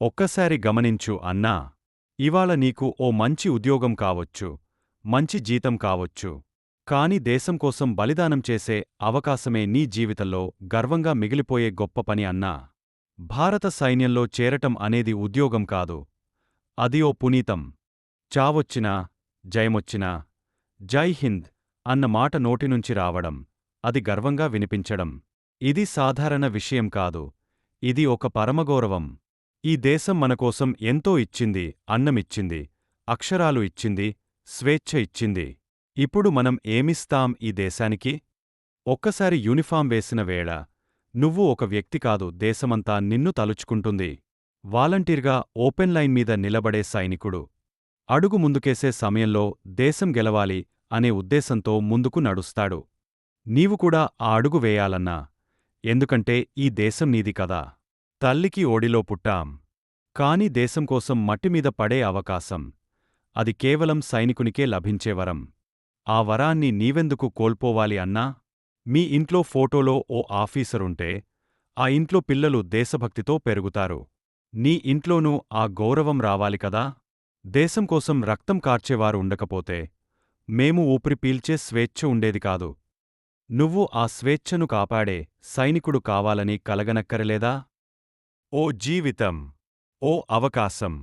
ఒక్కసారి గమనించు అన్నా ఇవాళ నీకు ఓ మంచి ఉద్యోగం కావచ్చు మంచి జీతం కావచ్చు. కాని దేశం కోసం బలిదానం చేసే అవకాశమే నీ జీవితంలో గర్వంగా మిగిలిపోయే గొప్ప పని అన్నా. భారత సైన్యంలో చేరటం అనేది ఉద్యోగం కాదు. అది ఓ పునీతం. చావొచ్చినా జయమొచ్చినా జై హింద్ అన్న మాట నోటినుంచి రావడం అది గర్వంగా వినిపించడం. ఇది సాధారణ విషయం కాదు. ఇది ఒక పరమగౌరవం. ఈ దేశం మనకోసం ఎంతో ఇచ్చింది అన్నమిచ్చింది అక్షరాలు ఇచ్చింది స్వేచ్ఛ ఇచ్చింది. ఇప్పుడు మనం ఏమిస్తాం ఈ దేశానికి? ఒక్కసారి యూనిఫాం వేసిన వేళ నువ్వు ఒక వ్యక్తి కాదు దేశమంతా నిన్ను తలుచుకుంటుంది. వాలంటీర్గా ఓపెన్ లైన్ మీద నిలబడే సైనికుడు. అడుగు ముందుకేసే సమయంలో దేశం గెలవాలి అనే ఉద్దేశంతో ముందుకు నడుస్తాడు. నీవు కూడా ఆ అడుగు వేయాలన్నా ఎందుకంటే ఈ దేశం నీది కదా. తల్లికి ఓడిలో పుట్టాం. కాని దేశం కోసం మట్టిమీద పడే అవకాశం. అది కేవలం సైనికునికే లభించే వరం. ఆ వరాన్ని నీవెందుకు కోల్పోవాలి అన్నా? మీ ఇంట్లో ఫోటోలో ఓ ఆఫీసరుంటే ఆ ఇంట్లో పిల్లలు దేశభక్తితో పెరుగుతారు. నీ ఇంట్లోనూ ఆ గౌరవం రావాలి కదా? దేశం కోసం రక్తం కార్చేవారు ఉండకపోతే మేము ఊపిరి పీల్చే స్వేచ్ఛ ఉండేది కాదు. నువ్వు ఆ స్వేచ్ఛను కాపాడే సైనికుడు కావాలని కలగనక్కరలేదా? ఓ జీవితం ఓ అవకాశం.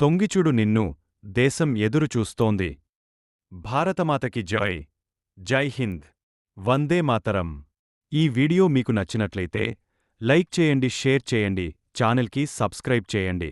తొంగిచుడు నిన్ను దేశం ఎదురుచూస్తోంది భారతమాతకి జై జై హింద్ వందే మాతరం. ఈ వీడియో మీకు నచ్చినట్లయితే లైక్ చేయండి షేర్ చేయండి ఛానల్కి సబ్స్క్రైబ్ చేయండి.